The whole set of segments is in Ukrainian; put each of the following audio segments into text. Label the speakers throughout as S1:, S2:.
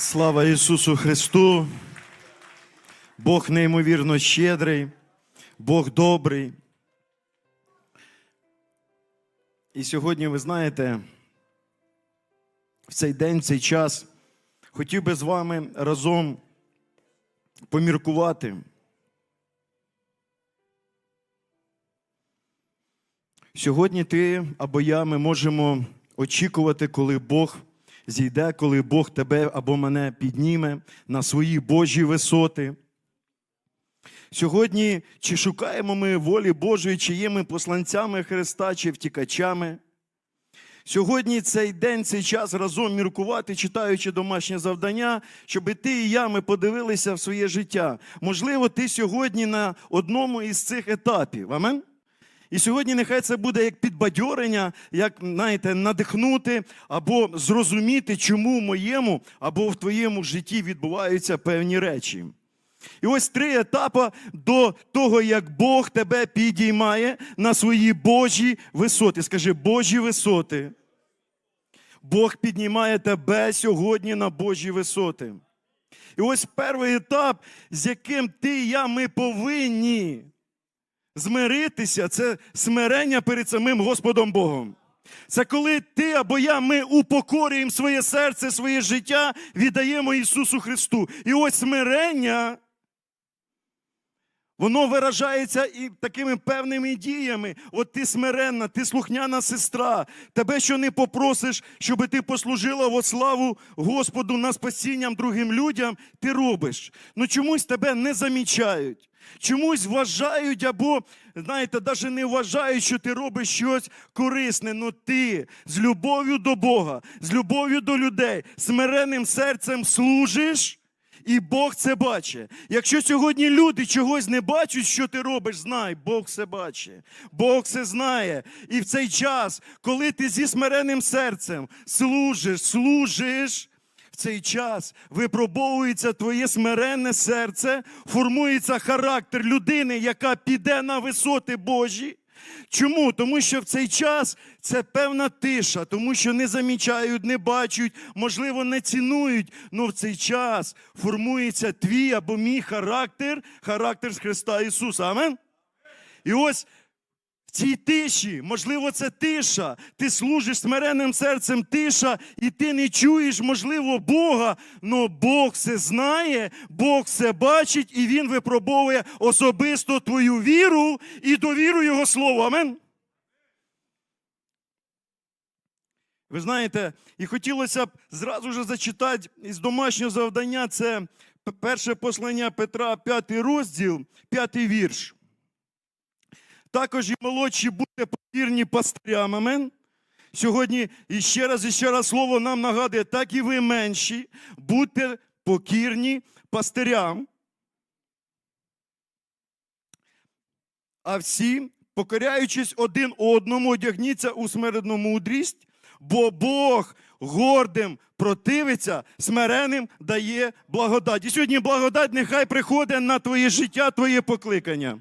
S1: Слава Ісусу Христу! Бог неймовірно щедрий, Бог добрий. І сьогодні, ви знаєте, в цей день, в цей час хотів би з вами разом поміркувати. Сьогодні ти або я ми можемо очікувати, коли Бог зійде, коли Бог тебе або мене підніме на свої Божі висоти. Сьогодні чи шукаємо ми волі Божої, чи є ми посланцями Христа, чи втікачами. Сьогодні цей день, цей час разом міркувати, читаючи домашнє завдання, щоб ти і я ми подивилися в своє життя. Можливо, ти сьогодні на одному із цих етапів. Амен? І сьогодні нехай це буде як підбадьорення, як знаєте, надихнути або зрозуміти, чому в моєму або в твоєму житті відбуваються певні речі. І ось три етапи до того, як Бог тебе підіймає на свої Божі висоти. Скажи, Божі висоти. Бог піднімає тебе сьогодні на Божі висоти. І ось перший етап, з яким ти і я ми повинні змиритися, це смирення перед самим Господом Богом. Це коли ти або я, ми упокорюємо своє серце, своє життя, віддаємо Ісусу Христу. І ось смирення, воно виражається і такими певними діями. От ти смиренна, ти слухняна сестра. Тебе що не попросиш, щоб ти послужила во славу Господу на спасінням другим людям, ти робиш. Ну чомусь тебе не замічають. Чомусь вважають або, знаєте, навіть не вважають, що ти робиш щось корисне. Ну ти з любов'ю до Бога, з любов'ю до людей, смиренним серцем служиш. І Бог це бачить. Якщо сьогодні люди чогось не бачать, що ти робиш, знай, Бог це бачить. Бог це знає. І в цей час, коли ти зі смиренним серцем служиш, служиш, в цей час випробовується твоє смиренне серце, формується характер людини, яка піде на висоти Божі. Чому? Тому що в цей час це певна тиша, тому що не замічають, не бачать, можливо, не цінують. але в цей час формується твій або мій характер, характер з Христа Ісуса. Амен? І ось цій тиші, можливо, це тиша. Ти служиш смиренним серцем тиша, і ти не чуєш, можливо, Бога. але Бог все знає, Бог все бачить, і Він випробовує особисто твою віру і довіру Його Слову. Амен. Ви знаєте, і хотілося б зразу ж зачитати із домашнього завдання це перше послання Петра, п'ятий розділ, п'ятий вірш. Також і молодші будьте покірні пастирям. Амен. Сьогодні іще раз, і ще раз слово нам нагадує, так і ви менші, будьте покірні пастирям. А всі, покоряючись один одному, одягніться у смиренну мудрість, бо Бог гордим противиться, смиреним дає благодать. І сьогодні благодать нехай приходить на твоє життя, твоє покликання.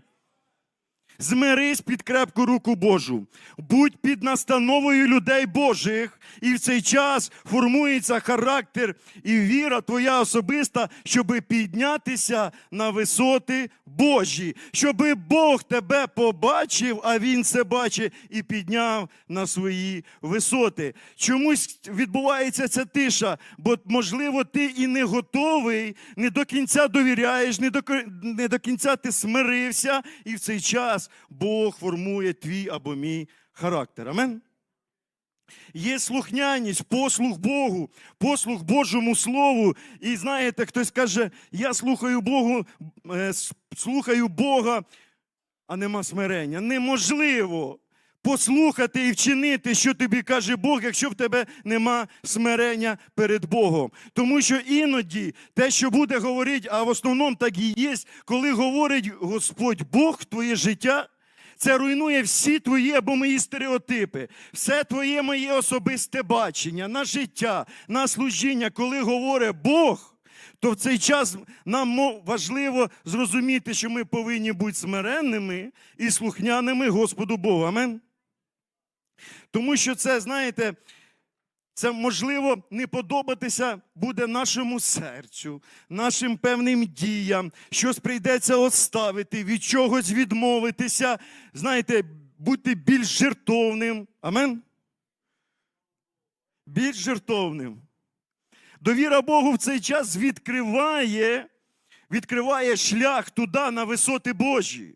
S1: Змирись під крепку руку Божу, будь під настановою людей Божих, і в цей час формується характер і віра твоя особиста, щоб піднятися на висоти Божі, щоб Бог тебе побачив, а Він це бачить і підняв на свої висоти. Чомусь відбувається ця тиша, бо, можливо, ти і не готовий, не до кінця довіряєш, не до, не до кінця ти смирився, і в цей час. Бог формує твій або мій характер. Амен. Є слухняність, послух Богу, послух Божому Слову. І знаєте, хтось каже, я слухаю Богу, е, слухаю Бога, а нема смирення. Неможливо послухати і вчинити, що тобі каже Бог, якщо в тебе нема смирення перед Богом. Тому що іноді те, що буде говорити, а в основному так і є, коли говорить Господь Бог твоє життя. Це руйнує всі твої або мої стереотипи, все твоє моє особисте бачення на життя, на служіння, коли говорить Бог, то в цей час нам важливо зрозуміти, що ми повинні бути смиренними і слухняними Господу Богу. Амен. Тому що це, знаєте, Це можливо не подобатися буде нашому серцю, нашим певним діям, щось прийдеться оставити, від чогось відмовитися. Знаєте, бути більш жертовним. Амен? Більш жертовним. Довіра Богу в цей час відкриває, відкриває шлях туди на висоти Божі.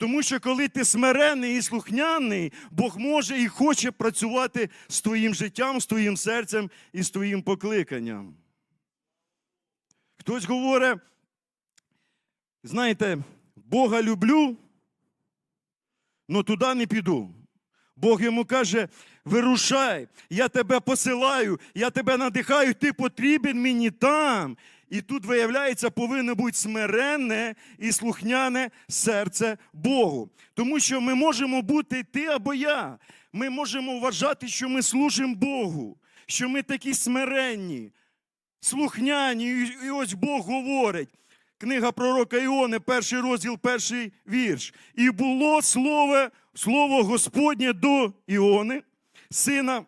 S1: Тому що коли ти смирений і слухняний, Бог може і хоче працювати з твоїм життям, з твоїм серцем і з твоїм покликанням. Хтось говорить, знаєте, Бога люблю, але туди не піду. Бог йому каже: вирушай, я тебе посилаю, я тебе надихаю, ти потрібен мені там. І тут, виявляється, повинно бути смиренне і слухняне серце Богу. Тому що ми можемо бути ти або я. Ми можемо вважати, що ми служимо Богу, що ми такі смиренні, слухняні. І- ось Бог говорить. Книга пророка Іони, перший розділ, перший вірш. І було слово, слово Господнє до Іони, сина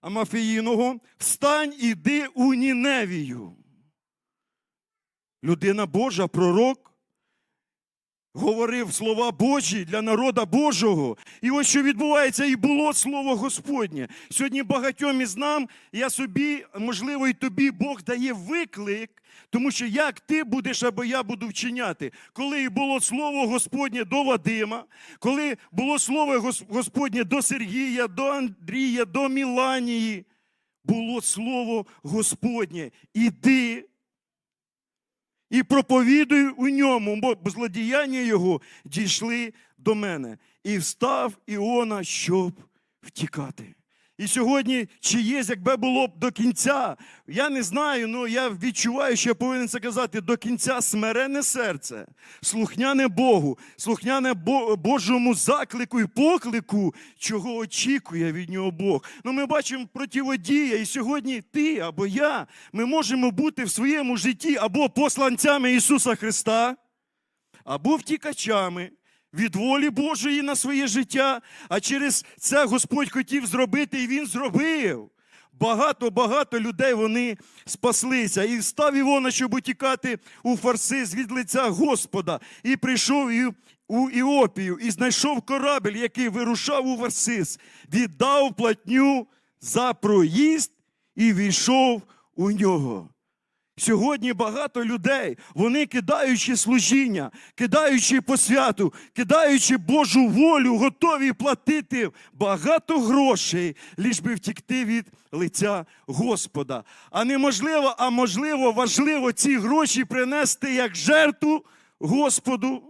S1: Амафіїного, встань, іди у Ніневію. Людина Божа, пророк, говорив слова Божі для народа Божого. І ось що відбувається, і було слово Господнє. Сьогодні багатьом із нам, я собі, можливо, і тобі Бог дає виклик, тому що як ти будеш або я буду вчиняти, коли і було слово Господнє до Вадима, коли було слово Господнє до Сергія, до Андрія, до Міланії, було слово Господнє. Іди і проповідую у ньому, бо злодіяння його дійшли до мене. І встав Іона, щоб втікати. І сьогодні, чи є, якби було б до кінця, я не знаю, але я відчуваю, що я повинен це казати до кінця смирене серце, слухняне Богу, слухняне Божому заклику і поклику, чого очікує від нього Бог. Ну, ми бачимо противодія, і сьогодні ти або я, ми можемо бути в своєму житті або посланцями Ісуса Христа, або втікачами від волі Божої на своє життя, а через це Господь хотів зробити, і Він зробив. Багато-багато людей вони спаслися. І встав Івона, щоб утікати у Фарсис від лиця Господа. І прийшов у Іопію, і знайшов корабель, який вирушав у Фарсис, віддав платню за проїзд і війшов у нього. Сьогодні багато людей, вони кидаючи служіння, кидаючи посвяту, кидаючи Божу волю, готові платити багато грошей, ліж би втікти від лиця Господа. А неможливо, а можливо, важливо ці гроші принести як жертву Господу.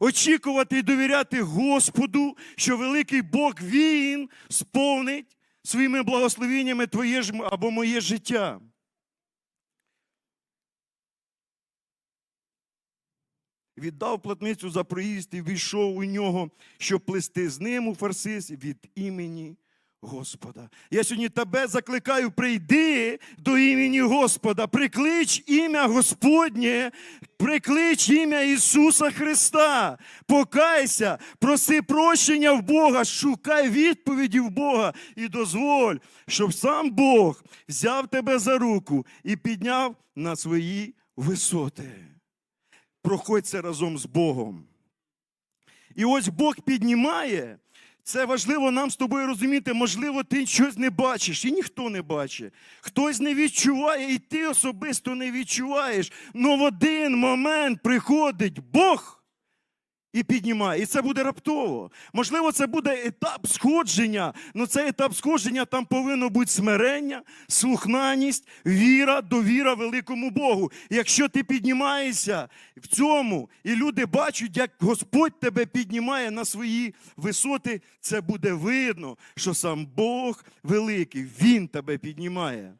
S1: Очікувати і довіряти Господу, що великий Бог Він сповнить своїми благословеннями твоє або моє життя. Віддав платницю за проїзд і війшов у нього, щоб плести з ним у фарсис від імені Господа. Я сьогодні тебе закликаю, прийди до імені Господа, приклич ім'я Господнє, приклич ім'я Ісуса Христа, покайся, проси прощення в Бога, шукай відповіді в Бога і дозволь, щоб сам Бог взяв тебе за руку і підняв на свої висоти проходь це разом з Богом. І ось Бог піднімає. Це важливо нам з тобою розуміти. Можливо, ти щось не бачиш, і ніхто не бачить. Хтось не відчуває, і ти особисто не відчуваєш. Но в один момент приходить Бог і піднімає. І це буде раптово. Можливо, це буде етап сходження. але цей етап сходження там повинно бути смирення, слухнаність, віра, довіра великому Богу. Якщо ти піднімаєшся в цьому, і люди бачать, як Господь тебе піднімає на свої висоти, це буде видно, що сам Бог великий, Він тебе піднімає.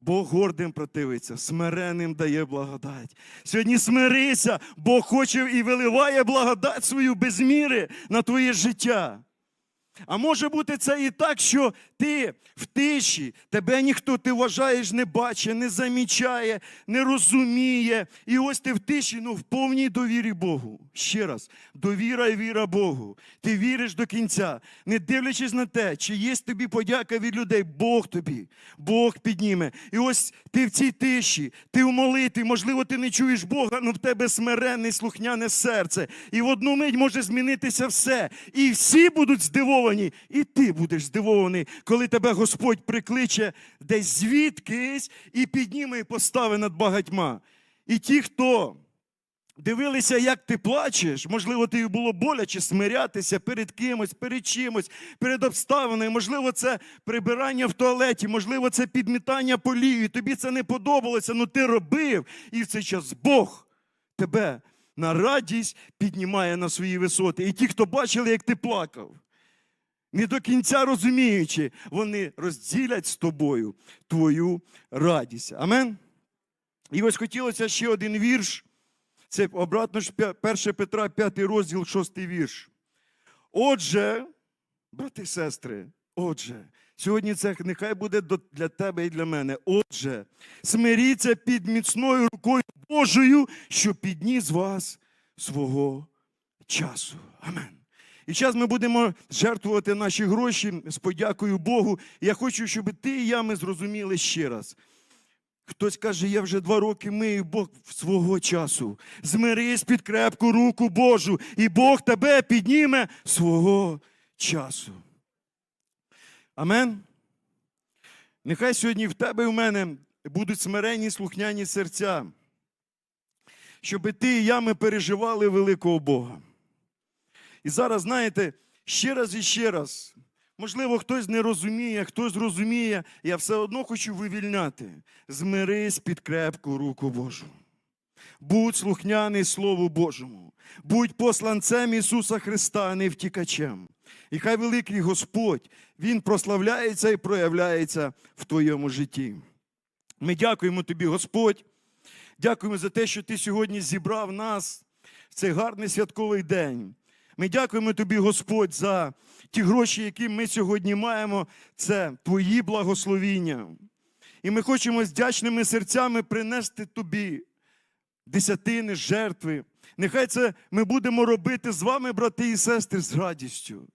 S1: Бог гордим противиться, смиренним дає благодать. Сьогодні смирися, Бог хоче і виливає благодать свою без міри на твоє життя. А може бути це і так, що ти в тиші, тебе ніхто ти вважаєш, не бачить, не замічає, не розуміє. І ось ти в тиші, ну в повній довірі Богу. Ще раз, довіра і віра Богу. Ти віриш до кінця, не дивлячись на те, чи є тобі подяка від людей, Бог тобі, Бог підніме. І ось ти в цій тиші, ти в молитві, можливо, ти не чуєш Бога, але в тебе смиренне, слухняне серце. І в одну мить може змінитися все. І всі будуть здивовані, і ти будеш здивований, коли тебе Господь прикличе десь звідкись і підніме і поставить над багатьма. І ті, хто дивилися, як ти плачеш, можливо, тобі було боляче смирятися перед кимось, перед чимось, перед обставиною, можливо, це прибирання в туалеті, можливо, це підмітання полію, тобі це не подобалося, але ти робив, і в цей час Бог тебе на радість піднімає на свої висоти. І ті, хто бачили, як ти плакав, не до кінця розуміючи, вони розділять з тобою твою радість. Амен. І ось хотілося ще один вірш. Це обратно ж 1 Петра, 5 розділ, 6 вірш. Отже, брати і сестри, отже, сьогодні це нехай буде для тебе і для мене. Отже, смиріться під міцною рукою Божою, що підніс вас свого часу. Амен. І зараз ми будемо жертвувати наші гроші з подякою Богу. Я хочу, щоб ти і я ми зрозуміли ще раз. Хтось каже, я вже два роки мию Бог свого часу. Змирись під крепку руку Божу, і Бог тебе підніме свого часу. Амен. Нехай сьогодні в тебе і в мене будуть смиренні слухняні серця, щоб ти і я ми переживали великого Бога. І зараз, знаєте, ще раз і ще раз. Можливо, хтось не розуміє, хтось розуміє, я все одно хочу вивільняти. Змирись під крепку руку Божу. Будь слухняний Слову Божому. Будь посланцем Ісуса Христа, а не втікачем. І хай великий Господь, Він прославляється і проявляється в твоєму житті. Ми дякуємо тобі, Господь. Дякуємо за те, що ти сьогодні зібрав нас в цей гарний святковий день. Ми дякуємо тобі, Господь, за ті гроші, які ми сьогодні маємо. Це твої благословіння. І ми хочемо з вдячними серцями принести тобі десятини, жертви. Нехай це ми будемо робити з вами, брати і сестри, з радістю.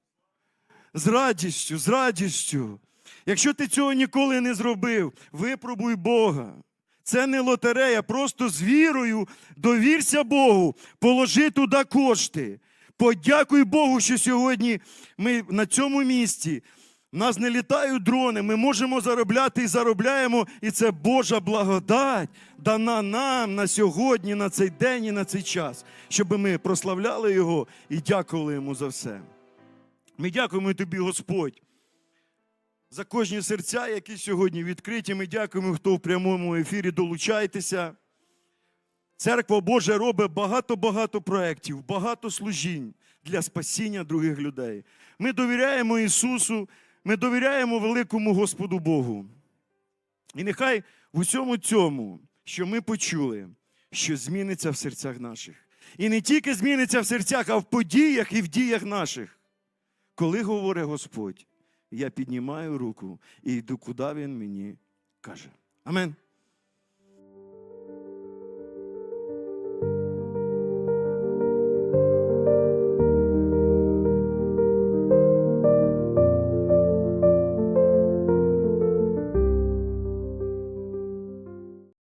S1: З радістю, з радістю. Якщо ти цього ніколи не зробив, випробуй Бога. Це не лотерея, просто з вірою довірся Богу, положи туди кошти. Подякуй Богу, що сьогодні ми на цьому місці. Нас не літають дрони, ми можемо заробляти і заробляємо, і це Божа благодать дана нам на сьогодні, на цей день і на цей час, щоб ми прославляли Його і дякували Йому за все. Ми дякуємо тобі, Господь, за кожні серця, які сьогодні відкриті. Ми дякуємо, хто в прямому ефірі долучайтеся. Церква Божа робить багато-багато проєктів, багато служінь для спасіння других людей. Ми довіряємо Ісусу, ми довіряємо великому Господу Богу. І нехай в усьому цьому, що ми почули, що зміниться в серцях наших. І не тільки зміниться в серцях, а в подіях і в діях наших. Коли говорить Господь, я піднімаю руку і йду, куди Він мені каже. Амен.